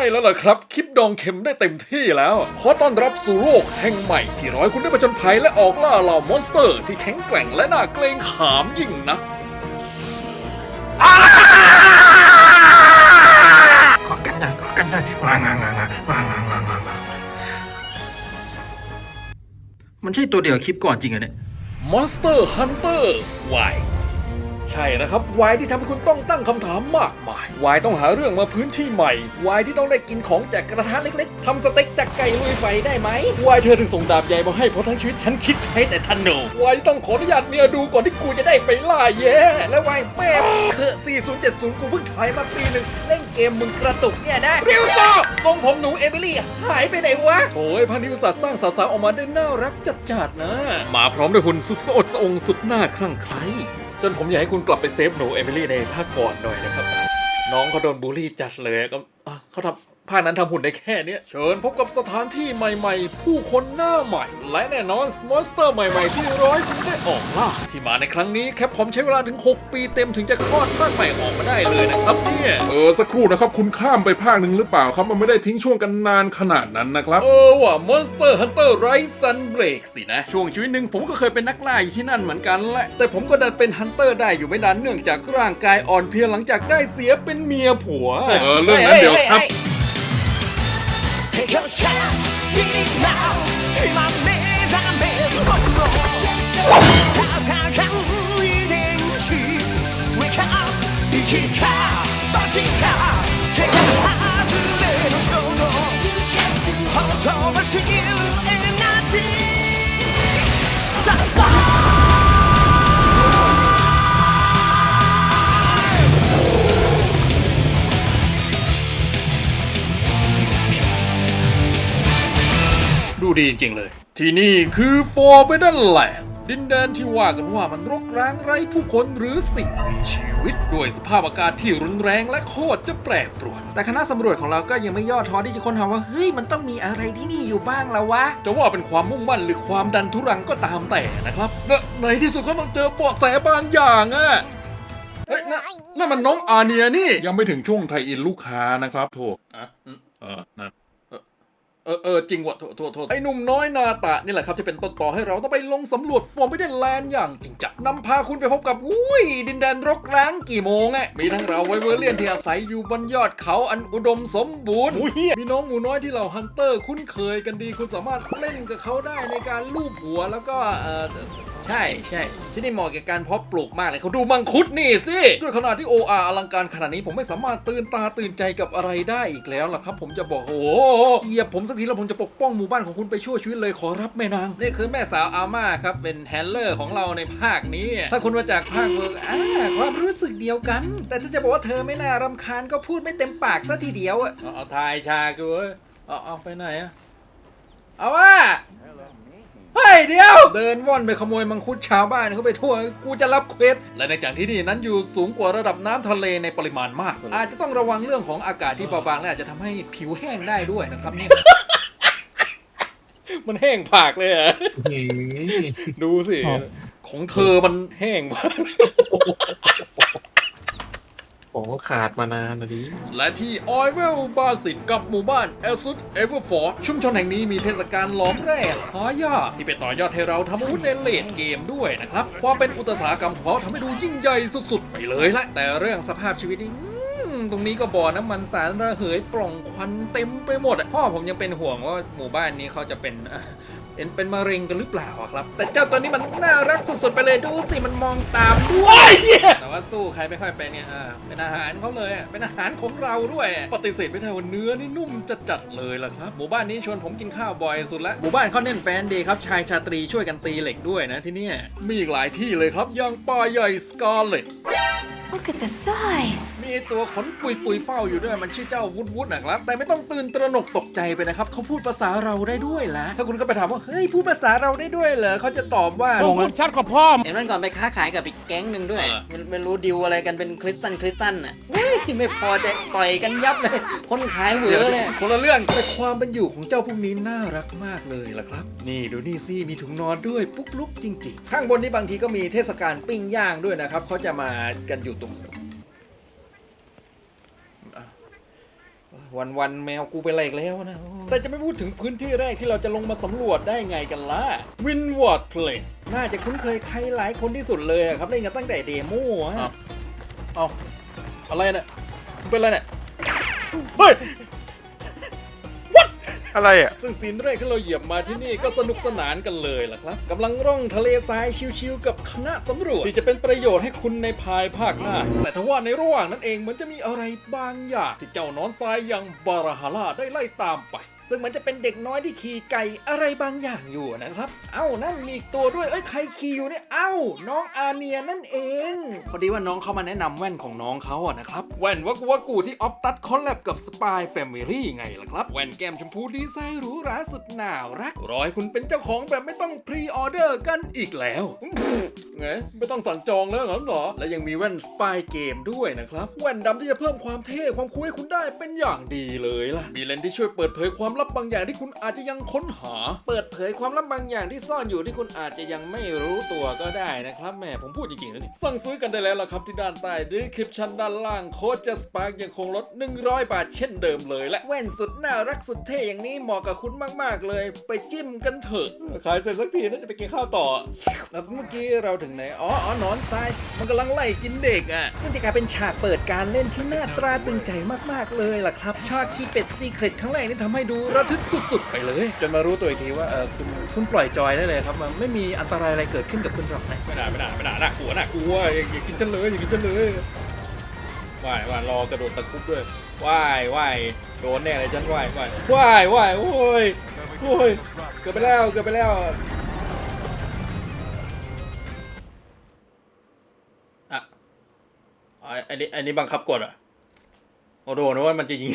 ใช่แล้วล่ะครับ คลิปดองเข็มได้เต็มที่แล้ว ขอต้อนรับสู่โลกแห่งใหม่ ที่ร้อยคุณได้ประจนภัยและออกล่าเหล่ามอนสเตอร์ ที่แข็งแกร่งและน่าเกรงขามยิ่งนะขอกันหน่อยขอกันหน่อยมางางางามางางางามันใช่ตัวเดียวคลิปก่อนจริงเหรอเนี่ย Monster Hunter วาย ใช่นะครับ Y ที่ทำให้คุณต้องตั้งคำถามมากมาย Y ต้องหาเรื่องมาพื้นที่ใหม่ Y ที่ต้องได้กินของจากกระทะเล็กๆทำสเต็กจากไก่ลุยไฟได้ไหม Y เธอถึงส่งดาบใหญ่มาให้เพราะทั้งชีวิตฉันคิดใช้แต่ธนู Y ที่ต้องขออนุญาตเมียดูก่อนที่กูจะได้ไปล่าแย่และ Y แม่เธอ4070 กูเพิ่งถอยมาปีหนึ่งเล่นเกมมึงกระตุกเนี่ยนะเรียวโซทรงผมหนูเอมิลี่หายไปไหนวะโอ้ยพันธิวสัตว์สร้างสาวๆออกมาได้น่ารักจัดๆนะ มาพร้อมด้วยหุ่นสุดสะอดสะองสุดหน้าคลั่งไคล้ จนผมอยากให้คุณกลับไปเซฟหนูเอมิลี่ในภาคก่อนหน่อยนะครับ น้องเขาโดนบูลลี่จัดเลยก็เขาทำ ภาคนั้นทำหุ่นได้แค่เนี้ย เชิญพบกับสถานที่ใหม่ๆ ผู้คนหน้าใหม่ และแน่นอนมอนสเตอร์ใหม่ๆ ที่ร้อยคุณได้ออกล่า ที่มาในครั้งนี้แคปผมใช้เวลาถึง 6 ปีเต็มถึงจะคลอดภาคใหม่ออกมาได้เลยนะครับเนี่ยเออสักครู่นะครับคุณข้ามไปภาคหนึ่งหรือเปล่าครับมันไม่ได้ทิ้งช่วงกันนานขนาดนั้นนะครับ เออว่ะ Monster Hunter Rise Sunbreak สินะ ช่วงชีวิตหนึ่งผมก็เคยเป็นนักล่าอยู่ที่นั่นเหมือนกันแหละ แต่ผมก็ดันเป็นฮันเตอร์ได้อยู่ไม่นานเนื่องจากร่างกายอ่อนเพลียหลังจากได้เสียเป็นเมียผัว เออเรื่องนั้นเดี๋ยวครับ Take your chance, beat it now, in my name. ดูดีจริง ๆ เลย ที่นี่คือ Forbidden Land ดินแดนที่ว่ากันว่ามันรกร้างไร้ผู้คนหรือสิ่งมีชีวิต ด้วยสภาพอากาศที่รุนแรงและโคตรจะแปรปรวน แต่คณะสำรวจของเราก็ยังไม่ย่อท้อที่จะค้นหาว่า เฮ้ย มันต้องมีอะไรที่นี่อยู่บ้างแล้ววะ จะว่าเป็นความมุ่งมั่นหรือความดันทุรังก็ตามแต่นะครับเนในที่สุดก็ต้องเจอเบาะแสบางอย่างอะเฮ้ยนั่นนั่นมันน้องอาเนียนี่ยังไม่ถึงช่วงไทยอินลูกค้านะครับโถอะอืมเออนะ เออเออจริงว่ะโทษโทษโทษไอ้หนุ่มน้อยนาตะนี่แหละครับที่เป็นต้นต่อให้เราต้องไปลงสำรวจฟอร์มไม่ได้แลนด์อย่างจริงจังนำพาคุณไปพบกับอุ้ยดินแดนรกร้างกี่โมงอะมีทั้งเราไวเวอร์เลียนที่อาศัยอยู่บนยอดเขาอันอุดมสมบูรณ์มีน้องหมูน้อยที่เราฮันเตอร์คุ้นเคยกันดี คุณสามารถเล่นกับเขาได้ในการลูบหัวแล้วก็เออ ใช่ใช่ที่นี่เหมาะแก่การเพาะปลูกมากเลยเขาดูมังคุดนี่สิด้วยขนาดที่ OR อลังการขนาดนี้ผมไม่สามารถตื่นตาตื่นใจกับอะไรได้อีกแล้วล่ะครับ ผมจะบอกโอ้โหเหยียบผมสักทีแล้วผมจะปกป้องหมู่บ้านของคุณไปชั่วชีวิตเลยขอรับแม่นางนี่คือแม่สาวอาม่าครับเป็นแฮนเลอร์ของเราในภาคนี้ ถ้าคุณมาจากภาคเมืองอ่าความรู้สึกเดียวกัน แต่ถ้าจะบอกว่าเธอไม่น่ารำคาญก็พูดไม่เต็มปากซะทีเดียวอะเอาเอาทายชากูเว้ยเอาเอาไปไหนอะเอาว่าเฮ้ยเดี๋ยว เดินว่อนไปขโมยมังคุดชาวบ้านเขาไปทั่ว กูจะรับเควส และในจากที่นี่นั้นอยู่สูงกว่าระดับน้ำทะเลในปริมาณมาก อาจจะต้องระวังเรื่องของอากาศที่เบาบางและอาจจะทำให้ผิวแห้งได้ด้วยนะครับเนี่ยมันแห้งผากเลยอะดูสิ ของเธอมันแห้งมาก โอ้ขาดมานานนะดิและที่ออยเวลบาสินกับหมู่บ้านเอลซุดเอเวอร์ฟอร์ชุมชนแห่งนี้มีเทศกาลล้อมแร่หายากที่ไปต่อยอดให้เราทำอาวุธในเลดเกมด้วยนะครับ ความเป็นอุตสาหกรรมของเขาทำให้ดูยิ่งใหญ่สุดๆ ไปเลยละแต่เรื่องสภาพชีวิตนี่ตรงนี้ก็บ่อน้ำมันสารระเหยปล่องควันเต็มไปหมดพ่อผมยังเป็นห่วงว่าหมู่บ้านนี้เขาจะเป็นเป็นมะเร็งกันหรือเปล่าครับ แต่เจ้าตัวนี้มันน่ารักสุดๆไปเลยดูสิมันมองตามด้วย แต่ว่าสู้ใครไม่ค่อยเป็นเนี่ยอ่าเป็นอาหารเขาเลยอะเป็นอาหารของเราด้วยปฏิเสธไม่ได้ว่าเนื้อนี่นุ่มจัดๆเลยล่ะครับหมู่บ้านนี้ชวนผมกินข้าวบ่อยสุดละหมู่บ้านเขาเน้นแฟนดีครับชายชาตรีช่วยกันตีเหล็กด้วยนะที่นี่มีอีกหลายที่เลยครับยังป่าใหญ่สกาเลต Look at the size. มีไอ้ตัวขนปุยปุยๆเฝ้าอยู่ด้วยมันชื่อเจ้าวุฒวุฒนะครับ แต่ไม่ต้องตื่นตระหนกตกใจไปนะครับเขาพูดภาษาเราได้ด้วยละถ้าคุณก็ไปถามว่าเฮ้ยพูดภาษาเราได้ด้วยเหรอเขาจะตอบว่าเห็นมันก่อนไปค้าขายกับอีกแก๊งหนึ่งด้วยเออไม่ไม่รู้ดิวอะไรกันเป็นคริสตันคริสตันอะเฮ้ยไม่พอจะต่อยกันยับเลย คนขายเหวอเลยคนละเรื่องแต่ความเป็นอยู่ของเจ้าพวกนี้น่ารักมากเลยล่ะครับ นี่ดูนี่สิมีถุงนอนด้วยปุ๊กลุกจริง ๆ ข้างบนนี้บางทีก็มีเทศกาลปิ้งย่างด้วยนะครับเขาจะมากันอยู่ตรง วันวันๆแมวกูไปอะไรอีกแล้วนะ แต่จะไม่พูดถึงพื้นที่แรกที่เราจะลงมาสำรวจได้ไงกันล่ะ Windward Place น่าจะคุ้นเคยใครหลายคนที่สุดเลยอะครับเล่นกันตั้งแต่เดโมอะเอาอะไรเนี่ยมันเป็นอะไรเนี่ย เฮ้ย อะไรอะ ซึ่งซีนแรกที่เราเหยียบมาที่นี่ก็สนุกสนานกันเลยล่ะครับกำลังร่องทะเลทรายชิวๆกับคณะสำรวจที่จะเป็นประโยชน์ให้คุณในภายภาคหน้า แต่ทว่าในระหว่างนั้นเองมันจะมีอะไรบางอย่างที่เจ้านอนทรายอย่างบาราฮาร่าได้ไล่ตามไป ซึ่งมันจะเป็นเด็กน้อยที่ขี่ไก่อะไรบางอย่างอยู่นะครับ เอ้านั่นมีอีกตัวด้วย เอ้ยใครขี่อยู่เนี่ย เอ้า น้องอาเนียนั่นเอง พอดีว่าน้องเขามาแนะนำแว่นของน้องเขาอะนะครับ แว่นวักวักูที่ออฟตัดคอลแลบกับ Spy Family ไงล่ะครับ แว่นแก้มชมพูดีไซน์หรูหราสุดน่ารัก รอให้คุณเป็นเจ้าของแบบไม่ต้องพรีออเดอร์กันอีกแล้ว ไงไม่ต้องสั่งจองแล้วเหรอเหรอ และยังมีแว่นสปายเกมด้วยนะครับ แว่นดำที่จะเพิ่มความเท่ความคูลให้คุณได้เป็นอย่างดีเลยล่ะ มีเลนส์ที่ช่วยเปิดเผยความลับบางอย่างที่คุณอาจจะยังค้นหา เปิดเผยความลับบางอย่างที่ซ่อนอยู่ที่คุณอาจจะยังไม่รู้ตัวก็ได้นะครับแหม่ผมพูดจริงๆนะนี่สั่งซื้อกันได้แล้วล่ะครับที่ด้านใต้ดีคลิปชั้นด้านล่างโค้ดจะสปาร์กยังคงลด 100 บาทเช่นเดิมเลย และแว่นสุดน่ารักสุดเท่อย่างนี้เหมาะกับคุณมากๆเลย ไปจิ้มกันเถอะขายเสร็จสักทีน่าจะไปกินข้าวต่อแล้วเมื่อกี้เราถึงไหนอ๋ออ๋อหนอนทรายมันกำลังไล่กินเด็กอะซึ่งจะกลายเป็นฉากเปิดการเล่นที่น่าตราตรึงใจมากๆเลยล่ะครับฉากคีเป็ดซีเครตครั้งแรกนี่ทำให้ดูระทึกสุดๆไปเลย จนมารู้ตัวอีกทีว่าเออคุณคุณปล่อยจอยได้เลยครับมันไม่มีอันตรายอะไรเกิดขึ้นกับคุณหรอกนะไม่ได้ไม่ได้ไม่ได้น่ากลัวน่ากลัวอย่าอย่ากินฉันเลยอย่ากินฉันเลยว่ายว่ายรอกระโดดตะคุบด้วยว่ายว่ายโดนแน่เลยฉันว่ายว่ายว่ายว่ายโอ้ยโอ้ยเกือบไปแล้วเกือบไปแล้วอะอะอันนี้อันนี้บังคับกดอะโอ้โหนึกว่ามันจะยิง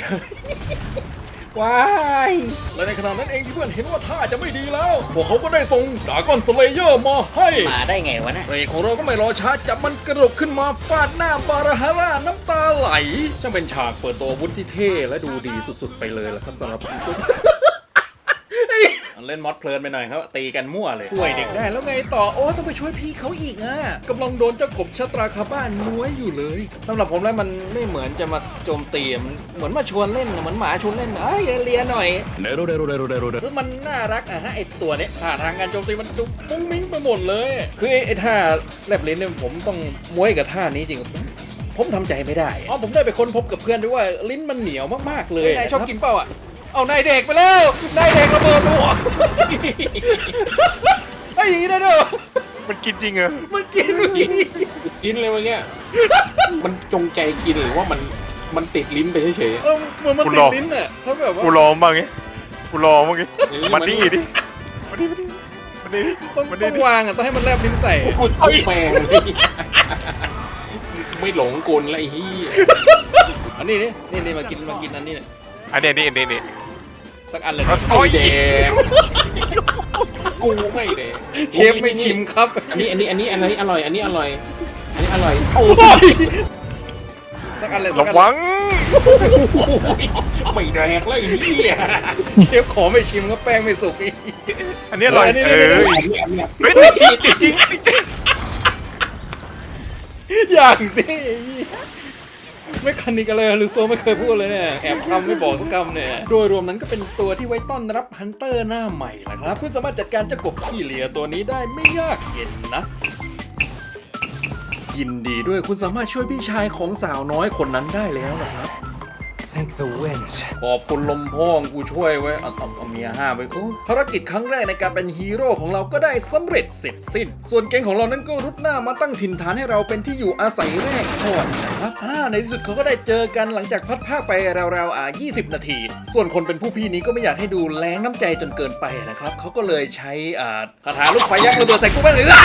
ว้ายและในขณะนั้นเองที่เพื่อนเห็นว่าท่าจะไม่ดีแล้ว พวกเขาก็ได้ส่งดากอนสเลเยอร์มาให้มาได้ไงวะนะเรกของเราก็ไม่รอช้าจับมันกระดกขึ้นมาฟาดหน้าบาราฮาร่าน้ำตาไหลช่างเป็นฉากเปิดตัวอาวุธที่เท่และดูดีสุดๆ ไปเลยล่ะครับสำหรับ เล่นมอดเพลินไปหน่อยครับ ตีกันมั่วเลยช่วยเด็กได้แล้วไงต่อ โอ้ต้องไปช่วยพี่เขาอีกอะกำลังโดนเจ้ากบชะตราคาบ้านน้วยอยู่เลยสำหรับผมแล้วมันไม่เหมือนจะมาโจมตีมันเหมือนมาชวนเล่นเหมือนหมาชวนเล่นเอ้ยเลียหน่อยคือมันน่ารักอะฮะไอตัวเนี้ยท่าทางการโจมตีมันดูมุ้งมิ้งไปหมดเลย คือไอ้ไอ้ท่าแลบลิ้นเนี่ยผมต้องม้วยกับท่านี้จริงผมผมทำใจไม่ได้อ๋อผมได้ไปค้นพบกับเพื่อนด้วยว่าลิ้นมันเหนียวมากๆเลยนายชอบกินเปล่าอะ เอานายเด็กไปแล้วนายเด็กระเบิดหัวไอ้อย่างนี้ได้ด้วยเหรอมันกินจริงเหรอมันกินเมื่อกี้กินเลยเมื่อกี้มันจงใจกินหรือว่ามันมันติดลิ้นไปเฉยเออเหมือนมันกูติลดองลิ้นอะถ้าแบบว่ากูรอมบ้างไงกูรอบ้างไงๆมันนี่ดิมันนี่มันนี่ต้องมันต้นี่องวางอะต้องให้มันแลบลิ้นใส่พูดเอาแปลงเลยไม่หลงกลแล้วไอ้เหี้ยอันนี้นี่นี่นี่มากินมากินอันนี้เนี่ยอันนี้นี่นี่นี่ สักอันเลยโอ้ยแดงกูไม่แดงเชฟไม่ชิมครับ อันนี้อันนี้อันนี้อันนี้อร่อย อันนี้อร่อย อันนี้อร่อยโอ้ยสักอันเลยสัระกอันวังไม่แดกแล้วไอ้เหี้ยเชฟขอไม่ชิมก็แป้งไม่สุกอีก อันนี้อร่อยอันนี้ เอนี่ออันนี้อันนี้เฮ้ยติดจริงติดจริงติดจริงอย่างที่ ไม่คันนิกอะไรลูโซไม่เคยพูดเลยเนี่ยแอบทำไม่บอกสักคำเนี่ยโดยรวมนั้นก็เป็นตัวที่ไว้ต้อนรับฮันเตอร์หน้าใหม่แหละครับคุณสามารถจัดการเจ้ากบขี้เหลียตัวนี้ได้ไม่ยากเย็นนะยินดีด้วยคุณสามารถช่วยพี่ชายของสาวน้อยคนนั้นได้แล้วนะครับ Thank the wins ขอบคุณลมพ่องกูช่วยไว้เอาเอาเอาเมียห้าไปโอ้ภารกิจครั้งแรกในการเป็นฮีโร่ของเราก็ได้สำเร็จเสร็จสิ้น ส่วนแก๊งของเรานั้นก็รุดหน้ามาตั้งถิ่นฐานให้เราเป็นที่อยู่อาศัยแรกก่อนนะครับอ่าในที่สุดเขาก็ได้เจอกันหลังจากพัดภาไปราวๆอ่า20 นาที ส่วนคนเป็นผู้พี่นี้ก็ไม่อยากให้ดูแรงน้ำใจจนเกินไปนะครับเขาก็เลยใช้อ่าคาถาลูกไฟยักษ์ระเบิดใส่กูไปเลยอะ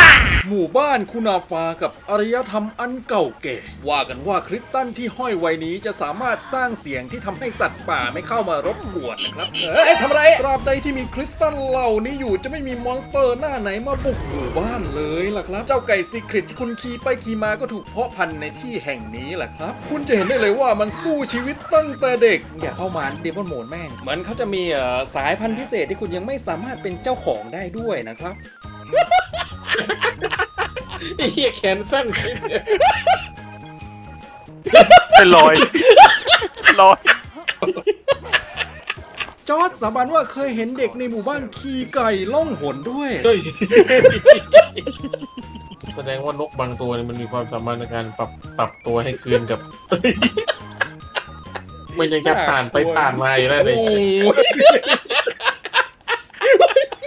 หมู่บ้านคุณาฟากับอารยธรรมอันเก่าแก่ ว่ากันว่าคริสตันที่ห้อยไว้นี้จะสามารถสร้างเสียงที่ทำให้สัตว์ป่าไม่เข้ามารบกวนนะครับ เอ้ยทำอะไรตราบใดที่มีคริสตันเหล่านี้อยู่จะไม่มีมอนสเตอร์หน้าไหนมาบุกหมู่บ้านเลยล่ะครับ เจ้าไก่ซีคริตที่คุณขี่ไปขี่มาก็ถูกเพาะพันธุ์ในที่แห่งนี้แหละครับ คุณจะเห็นได้เลยว่ามันสู้ชีวิตตั้งแต่เด็ก อย่าเข้ามาเดมอนโหมดแม่ง เหมือนเขาจะมีเอ่อสายพันธุ์พิเศษที่คุณยังไม่สามารถเป็นเจ้าของได้ด้วยนะครับไอ้เหี้ยแคนเซิลเป็นรอยเป็น รอย จอร์ดสาบานว่าเคยเห็นเด็กในหมู่บ้านขี่ไก่ล่องหนด้วย เฮ้ย แสดงว่านกบางตัวเนี่ยมันมีความสามารถในการปรับปรับตัวให้คืนกับ มันยังจะผ่านไปผ่านมาอยู่แล้วเลยโอ้ย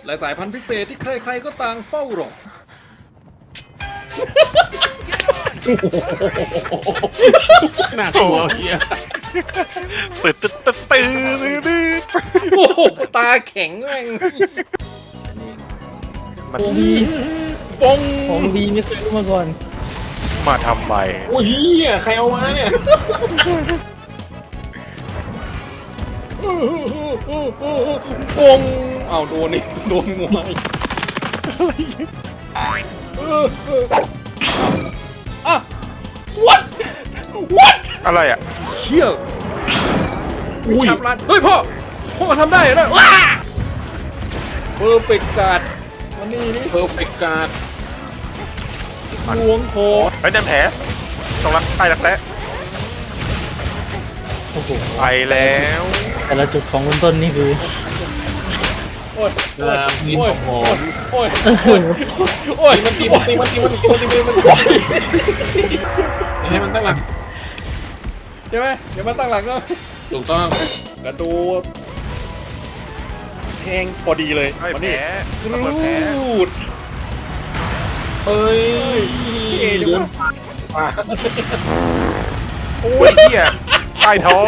และสายพันธุ์พิเศษที่ใครๆก็ต่างเฝ้ารอ น่ากลัวเฮีย ตื่นตื่นตื่นตื่นตื่นโอ้โหตาแข็งแม่งมันปงของดีไม่เคยรู้มาก่อน มาทำไมโอ้ยเฮียใครเอามาเนี่ยปงเอาโดนนี่โดนงวยอะ what what อะไรอะ ชี่ยอุ้ยชับลันเฮ้ยพ่อพ่อทำได้เหรอว้าเพอร์เฟกการ์ดวันนี้นี่เพอร์เฟกการ์ดลวงคอไอ้ยนั่นแผลตรงรักใต้รักแร้ไปแล้ว แต่ละจุดของคุณต้นนี่คือ โอ้ยงามกินหอมหอมโอ้ยโอ้ยมันตีมันตีมันตีมันตีมันตีมันตีให้มันตั้งหลัก ใช่ไหมเดี๋ยวมาตั้งหลังแล้วถูกต้องกระโดดแทงพอดีเลยไอ้มาแผลนี่ระเบิดแผลรูดเอ้ยเอ๋เดี๋ยวโดนก่อนปาดโอ้ยเหี้ยใต้ท้อง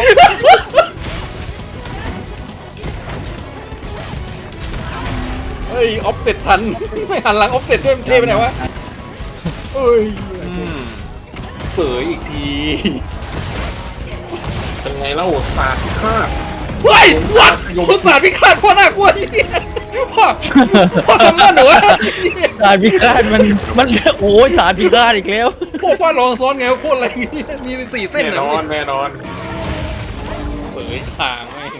เฮ้ยออฟเซ็ตทัน ไม่หันหลังออฟเซ็ตด้วยมันเทไปไหนวะเอ้ยอืมเสยอีกที เป็นไงเล่าศาสตร์พิฆาตเฮ้ยวัดคุณศาสตร์พิฆาตพ่อน่ากลัวนี่พ่อพ่อซัมมอนเหรอวะสารพิฆาตมันมันโอ้ยสารพิฆาตอีกแล้วพ่อฟาดรองซ้อนไงวะโคตรอะไรเงี้ยมีเป็นสี่เส้นแน่เหรนออนแน่นอนเสยทางแม่ง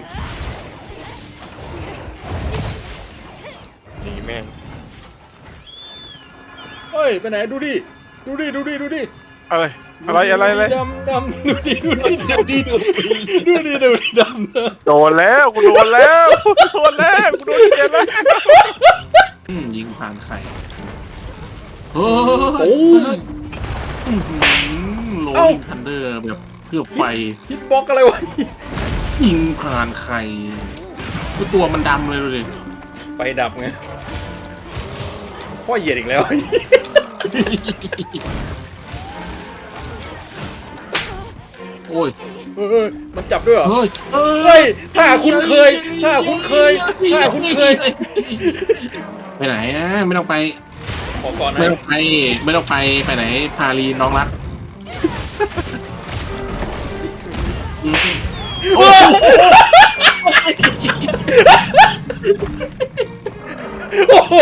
นี่แม่งเฮ้ยไปไหนดูดิดูดิดูดิดูดิอะไร อะไรอะไรอะไรดำดำดูดิดูดิดูดิดูดิดูดิดูดิดำดำโดนแล้วกูโดนแล้วโดนแล้วกูโดนเกลียนแล้วอืมยิงผ่านไข่โอ้โรเอ้าลิงทันเดอร์แบบเพื่อไฟฮิตบ็อกอะไรวะยิงผ่านไข่คือตัวมันดำเลยดูดิไฟดับไงพ่อเหยียดอีกแล้ว โอ้ยเออมันจับด้วยเหรอ เฮ้ยเฮ้ย ถ้าคุณเคย ถ้าคุณเคย ถ้าคุณเคย ไปไหนนะไม่ต้องไป ขอก่อนไม่นะต้องไป ไม่ต้องไปไปไหน พาลีน้องรักโอ้โห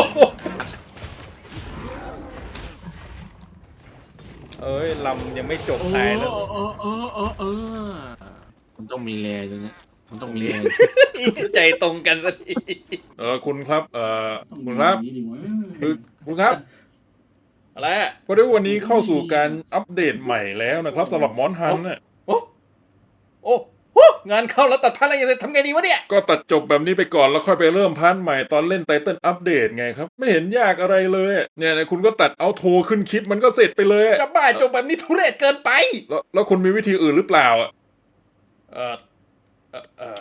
เอ้ยลำยังไม่จบตายแล้ว เออเออเออเออมันต้องมีแรตรงเนี้ยมันต้องมีแรใจตรงกันสักทีเออคุณครับ เออคุณครับคือคุณครับอะไรอะพอดีวันนี้เข้าสู่การอัปเดตใหม่แล้วนะครับสำหรับมอนฮันน่ะโอ้โอ้โห งานเข้าแล้วตัดพันอะไรอย่างไรทำไงดีวะเนี่ย ก็ตัดจบแบบนี้ไปก่อนแล้วค่อยไปเริ่มพาร์ทใหม่ตอนเล่นไตเติ้ลอัปเดตไงครับ ไม่เห็นยากอะไรเลยอะเนี่ยนะคุณก็ตัดเอาโทรขึ้นคลิปมันก็เสร็จไปเลยอะจะบ้าจบแบบนี้ทุเรศเกินไป แล้วแล้วคุณมีวิธีอื่นหรือเปล่าอะเออเออเออ